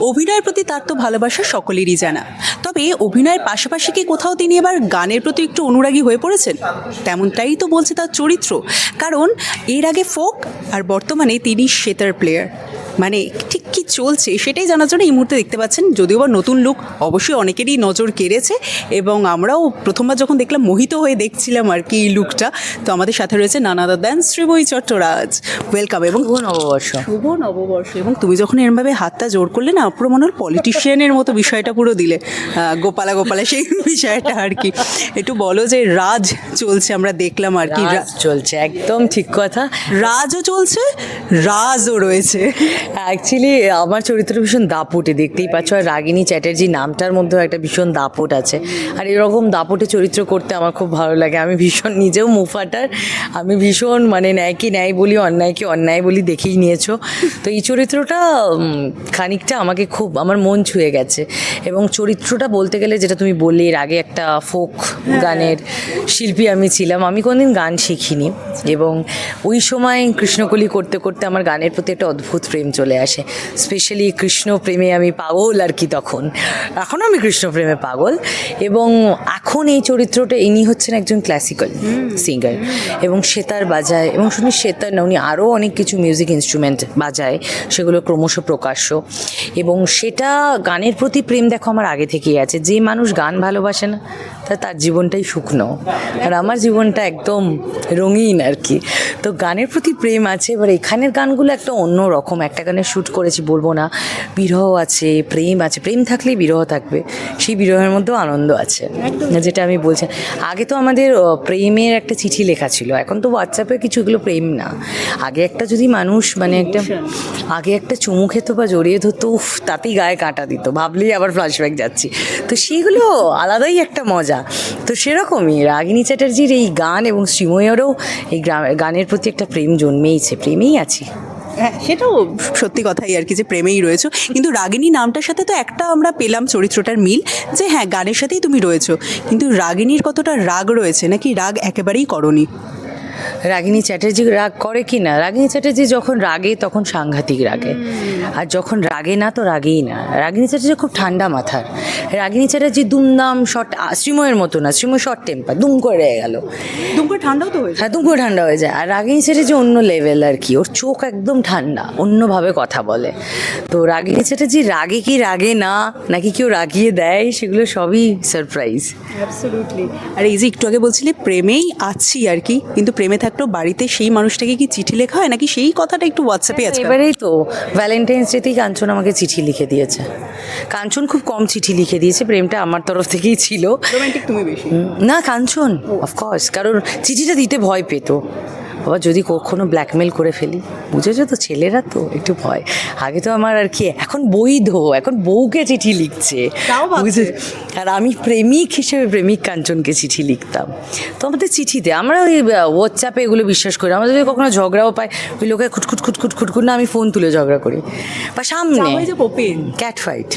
অভিনয়ের প্রতি তার তো ভালোবাসা সকলেরই জানা। তবে অভিনয়ের পাশাপাশি কি কোথাও তিনি এবার গানের প্রতি একটু অনুরাগী হয়ে পড়েছেন? তেমনটাই তো বলছে তার চরিত্র। কারণ এর আগে ফোক আর বর্তমানে তিনি সেতার প্লেয়ার। মানে ঠিক কি চলছে সেটাই জানার জন্য এই মুহূর্তে দেখতে পাচ্ছেন যদিও বা নতুন লুক অবশ্যই অনেকেরই নজর কেড়েছে এবং আমরাও প্রথমবার যখন দেখলাম মোহিত হয়ে দেখছিলাম আর কি এই লুকটা তো আমাদের সাথে রয়েছে নানাদা দেন শ্রীময়ী চট্টরাজ। ওয়েলকাম এবং শুভ নববর্ষ। শুভ নববর্ষ এবং তুমি যখন এরমভাবে হাতটা জোর করলে না পুরো মনে হল পলিটিশিয়ানের মতো বিষয়টা পুরো দিলে। গোপালা গোপালা সেই বিষয়টা আর কি। একটু বলো যে রাজ চলছে আমরা দেখলাম আর কি। রাজ চলছে একদম ঠিক কথা। রাজও চলছে রাজও রয়েছে। অ্যাকচুয়ালি আমার চরিত্র ভীষণ দাপুটে দেখতেই পাচ্ছ। আর রাগিনী চ্যাটার্জি নামটার মধ্যেও একটা ভীষণ দাপট আছে। আর এরকম দাপটে চরিত্র করতে আমার খুব ভালো লাগে। আমি ভীষণ নিজেও মুফাটার। আমি ভীষণ মানে ন্যায়কে ন্যায় বলি অন্যায়কে অন্যায় বলি দেখেই নিয়েছো। তো এই চরিত্রটা খানিকটা আমাকে খুব আমার মন ছুঁয়ে গেছে। এবং চরিত্রটা বলতে গেলে যেটা তুমি বললে এর আগে একটা ফোক গানের শিল্পী আমি ছিলাম। আমি কোনোদিন গান শিখিনি। এবং ওই সময় কৃষ্ণকলি করতে করতে আমার গানের প্রতি একটা অদ্ভুত প্রেম চলে আসে। স্পেশালি কৃষ্ণ প্রেমে আমি পাগল আর কি তখন। এখনও আমি কৃষ্ণ প্রেমে পাগল এবং এখন এই চরিত্রটা ইনি হচ্ছেন একজন ক্লাসিক্যাল সিঙ্গার এবং সেতার বাজায় এবং শুনি সেতার না উনি আরও অনেক কিছু মিউজিক ইনস্ট্রুমেন্ট বাজায় সেগুলো ক্রমশ প্রকাশ্য। এবং সেটা গানের প্রতি প্রেম দেখো আমার আগে থেকেই আছে। যে মানুষ গান ভালোবাসে না তা তার জীবনটাই শুকনো। আর আমার জীবনটা একদম রঙিন আর কি। তো গানের প্রতি প্রেম আছে, এবার এখানের গানগুলো একটা অন্য রকম একটা গানে শ্যুট করেছি, বলব না, বিরহ আছে, প্রেম আছে। প্রেম থাকলেই বিরহ থাকবে, সেই বিরহের মধ্যেও আনন্দ আছে। যেটা আমি বলছি, আগে তো আমাদের প্রেমের একটা চিঠি লেখা ছিল, এখন তো হোয়াটসঅ্যাপে কিছু এগুলো প্রেম না। আগে একটা যদি মানুষ মানে একটা, আগে একটা চুমু খেতো বা জড়িয়ে ধরতো, উফ, তাতেই গায়ে কাঁটা দিত। ভাবলেই আবার ফ্ল্যাশব্যাক যাচ্ছি। তো সেগুলো আলাদাই একটা মজা। তো সেরকমই রাগিনী চ্যাটার্জির এই গান এবং শ্রীময়েরও এই গানের প্রতি একটা প্রেম জন্মেইছে, প্রেমেই আছি। হ্যাঁ সেটাও সত্যি কথাই আর কি যে প্রেমেই রয়েছো। কিন্তু রাগিনী নামটার সাথে তো একটা আমরা পেলাম চরিত্রটার মিল যে হ্যাঁ গানের সাথেই তুমি রয়েছো। কিন্তু রাগিনীর কতটা রাগ রয়েছে, নাকি রাগ একেবারেই করনি? রাগিনী চ্যাটার্জি রাগ করে কি না? রাগিনী চ্যাটার্জি যখন রাগে তখন সাংঘাতিক রাগে। আর যখন রাগে না তো রাগেই না। রাগিনী চ্যাটার্জি খুব ঠান্ডা মাথার। রাগিনী চ্যাটার্জি দুমদাম শর্ট শ্রীময়ের মতো না শ্রীময় শর্ট টেম্পার দুম করে রেগে গেল। দুপুর ঠান্ডাও তো হ্যাঁ দুম করে ঠান্ডা হয়ে যায়। আর রাগিনী চ্যাটার্জি অন্য লেভেল আর কি। ওর চোখ একদম ঠান্ডা অন্যভাবে কথা বলে। তো রাগিনী চ্যাটার্জি রাগে কি রাগে না নাকি কেউ রাগিয়ে দেয় সেগুলো সবই সারপ্রাইজ অ্যাবসলিউটলি আর এই যে একটু আগে বলছিলে প্রেমেই আছি আর কি কিন্তু প্রেমে থাকলেও বাড়িতে সেই মানুষটাকে কি চিঠি লেখা হয় নাকি সেই কথাটা একটু হোয়াটসঅ্যাপে আছে এবারেই তো ভ্যালেন্টাইন্স ডেতেই কাঞ্চন আমাকে চিঠি লিখে দিয়েছে। কাঞ্চন খুব কম চিঠি লিখে দিয়েছে প্রেমটা আমার তরফ থেকেই ছিল। রোমান্টিক তুমি বেশি। না কাঞ্চন অফকোর্স কারণ চিঠিটা দিতে ভয় পেত। বাবা যদি কখনো ব্ল্যাকমেল করে ফেলি বুঝেছ তো ছেলেরা তো একটু ভয়। আগে তো আমার আর কি এখন বৈধ এখন বউকে চিঠি লিখছে। বুঝে আর আমি প্রেমিক হিসেবে প্রেমিক কাঞ্চনকে চিঠি লিখতাম। তো আমাদের চিঠিতে আমরা ওই হোয়াটসঅ্যাপে এগুলো বিশ্বাস করি। আমাদের যদি কখনো ঝগড়াও পাই ওই লোকে খুটখুট খুটখুট খুটখুট না আমি ফোন তুলে ঝগড়া করি। বা সামনে ক্যাট ফাইট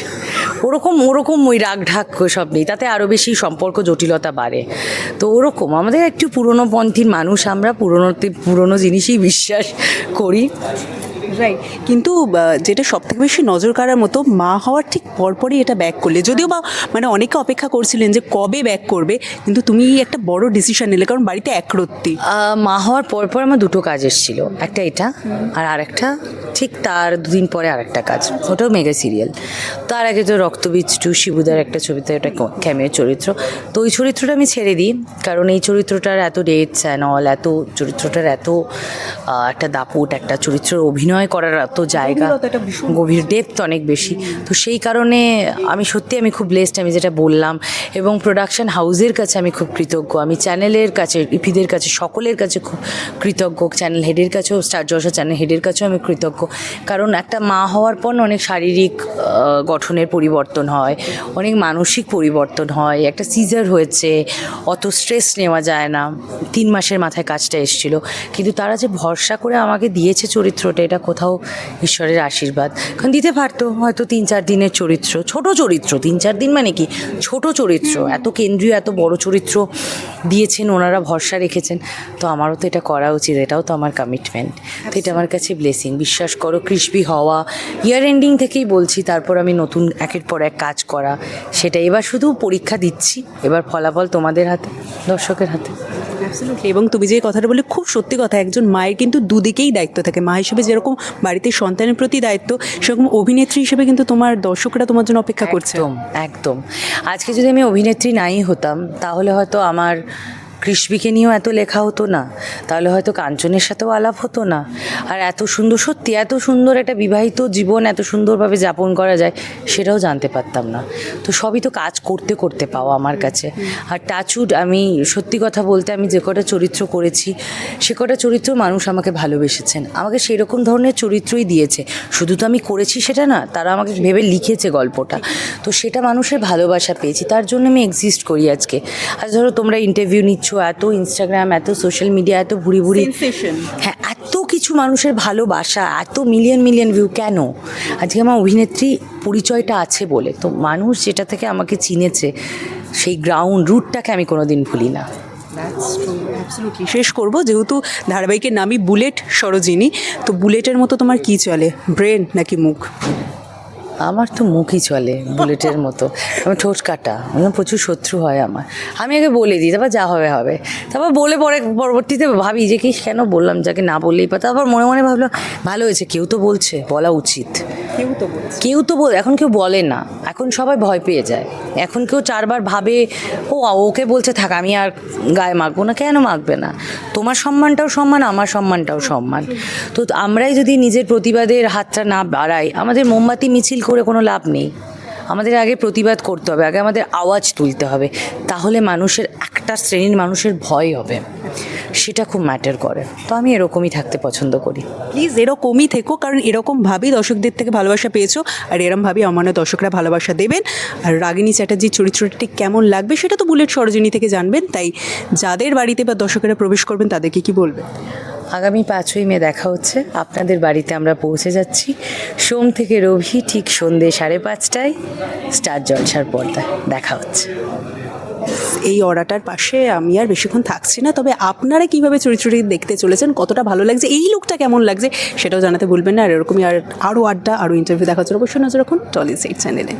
ওরকম ওরকম ওই রাগ ঢাক সব নেই তাতে আরও বেশি সম্পর্ক জটিলতা বাড়ে। তো ওরকম আমাদের একটু পুরনো পন্থীর মানুষ আমরা পুরনোতে পুরনো জিনিসই বিশ্বাস করি। রাইট কিন্তু যেটা সব থেকে বেশি নজর কাড়ার মতো মা হওয়ার ঠিক পরপরই এটা ব্যাক করলে। যদিও বা মানে অনেকে অপেক্ষা করছিলেন যে কবে ব্যাক করবে, কিন্তু তুমি একটা বড় ডিসিশন নিলে, কারণ বাড়িতে একরত্তি। মা হওয়ার পর পর আমার দুটো কাজ এসেছিল। একটা এটা আর আরেকটা ঠিক তার দুদিন পরে আরেকটা কাজ। ওটাও মেগা সিরিয়াল তার আগে তো রক্তবীজ টু শিবুদার একটা ছবিতে, একটা ক্যামের চরিত্র। তো ওই চরিত্রটা আমি ছেড়ে দিই, কারণ এই চরিত্রটার এত ডেটস অ্যান্ড অল এত চরিত্রটার এত একটা দাপুট, একটা চরিত্রের অভিনয় করার এত জায়গা গভীর ডেপথ অনেক বেশি। তো সেই কারণে আমি সত্যি আমি খুব ব্লেসড আমি যেটা বললাম। এবং প্রোডাকশন হাউসের কাছে আমি খুব কৃতজ্ঞ। আমি চ্যানেলের কাছে ইপিদের কাছে সকলের কাছে খুব কৃতজ্ঞ। চ্যানেল হেডের কাছেও স্টার জলসা চ্যানেল হেডের কাছেও আমি কৃতজ্ঞ। কারণ একটা মা হওয়ার পর অনেক শারীরিক গঠনের পরিবর্তন হয় অনেক মানসিক পরিবর্তন হয়। একটা সিজার হয়েছে অত স্ট্রেস নেওয়া যায় না। তিন মাসের মাথায় কাজটা এসেছিল। কিন্তু তারা যে ভরসা করে আমাকে দিয়েছে চরিত্রটা এটা কোথাও কোথাও ঈশ্বরের আশীর্বাদ। কারণ দিতে পারতো, হয়তো তিন চার দিনের চরিত্র, ছোট চরিত্র, তিন চার দিন মানে কি? ছোট চরিত্র, এত কেন্দ্রীয়, এত বড় চরিত্র দিয়েছেন, ওনারা ভরসা রেখেছেন। তো আমারও তো এটা করা উচিত, এটাও তো আমার কমিটমেন্ট তো এটা আমার কাছে ব্লেসিং বিশ্বাস করো কৃষ্টি হওয়া ইয়ার এন্ডিং থেকেই বলছি, তারপর আমি নতুন একের পর এক কাজ করা, সেটা এবার শুধু পরীক্ষা দিচ্ছি, এবার ফলাফল তোমাদের হাতে, দর্শকের হাতে। এবং তুমি যে কথাটা বলে খুব সত্যি কথা, একজন মায়ের কিন্তু দুদিকেই দায়িত্ব থাকে। মা হিসেবে যেরকম বাড়িতে সন্তানের প্রতি দায়িত্ব, সেরকম অভিনেত্রী হিসেবে কিন্তু তোমার দর্শকরা তোমার জন্য অপেক্ষা করছে। একদম একদম। আজকে যদি আমি অভিনেত্রী নাই হতাম, তাহলে হয়তো আমার কৃষ্ণিকে নিয়েও এত লেখা হতো না, তাহলে হয়তো কাঞ্চনের সাথেও আলাপ হতো না। আর এত সুন্দর, সত্যি এত সুন্দর একটা বিবাহিত জীবন, এত সুন্দরভাবে যাপন করা যায়, সেটাও জানতে পারতাম না। তো সবই তো কাজ করতে করতে পাওয়া আমার কাছে। আর টাচুড আমি সত্যি কথা বলতে আমি যে কটা চরিত্র করেছি, সে কটা চরিত্র মানুষ আমাকে ভালোবেসেছেন। আমাকে সেই রকম ধরনের চরিত্রই দিয়েছে। শুধু তো আমি করেছি সেটা না, তারা আমাকে ভেবে লিখেছে গল্পটা। তো সেটা মানুষের ভালোবাসা পেয়েছি, তার জন্য আমি এক্সিস্ট করি আজকে। আর ধরো তোমরা ইন্টারভিউ নিচ্ছ এত ইনস্টাগ্রাম এত সোশ্যাল মিডিয়া এত ভুড়ি ভুড়ি. হ্যাঁ এত কিছু মানুষের ভালোবাসা এত মিলিয়ন মিলিয়ন ভিউ কেন? আজকে আমার অভিনেত্রী পরিচয়টা আছে বলে তো মানুষ যেটা থেকে আমাকে চিনেছে সেই গ্রাউন্ড রুটটাকে আমি কোনোদিন ভুলি না। শেষ করব যেহেতু ধারাবাহিকের নামই বুলেট সরোজিনী তো বুলেটের মতো তোমার কি চলে? ব্রেন নাকি মুখ? আমার তো মুখই চলে বুলেটের মতো। আমি ঠোঁট কাটা আমার প্রচুর শত্রু হয় আমার। আমি আগে বলে দিই তারপর যা হবে হবে। তারপর বলে পরে পরবর্তীতে ভাবি যে কি কেন বললাম যাকে না বললেই পারে তারপর মনে মনে ভাবলাম ভালো হয়েছে কেউ তো বলছে বলা উচিত। কেউ তো বলছে। কেউ তো বল এখন কেউ বলে না। এখন সবাই ভয় পেয়ে যায়। এখন কেউ চারবার ভাবে ও ওকে বলছে থাক আমি আর গায়ে মাখবো না। কেন মাখবে না? তোমার সম্মানটাও সম্মান আমার সম্মানটাও সম্মান তো আমরাই যদি নিজের প্রতিবাদের হাতটা না বাড়াই আমাদের মোমবাতি মিছিল করে কোনো লাভ নেই। আমাদের আগে প্রতিবাদ করতে হবে, আগে আমাদের আওয়াজ তুলতে হবে, তাহলে মানুষের, একটা শ্রেণির মানুষের ভয় হবে। সেটা খুব ম্যাটার করে। তো আমি এরকমই থাকতে পছন্দ করি। প্লিজ এরকমই থেকো, কারণ এরকমভাবেই দর্শকদের থেকে ভালোবাসা পেয়েছ, আর এরমভাবেই আমার দর্শকরা ভালোবাসা দেবেন। আর রাগিনী চ্যাটার্জির চরিত্রটা কেমন লাগবে, সেটা তো বুলেট সরোজিনী থেকে জানবেন, তাই যাদের বাড়িতে বা দর্শকেরা প্রবেশ করবেন তাদেরকে কি বলবে আগামী পাঁচই মে দেখা হচ্ছে। আপনাদের বাড়িতে আমরা পৌঁছে যাচ্ছি। সোম থেকে রবি ঠিক সন্ধে সাড়ে পাঁচটায় স্টার জলসার পর্দায় দেখা হচ্ছে। এই অর্ডারটার পাশে আমি আর বেশিক্ষণ থাকছি না, তবে আপনারা কীভাবে চরিত্রটি দেখতে চলেছেন, কতটা ভালো লাগছে, এই লুকটা কেমন লাগছে, সেটাও জানাতে ভুলবেন না। আর এরকমই আর আরও আড্ডা, আরও ইন্টারভিউ দেখার জন্য অবশ্যই নজর রাখুন টলি সাইট চ্যানেলে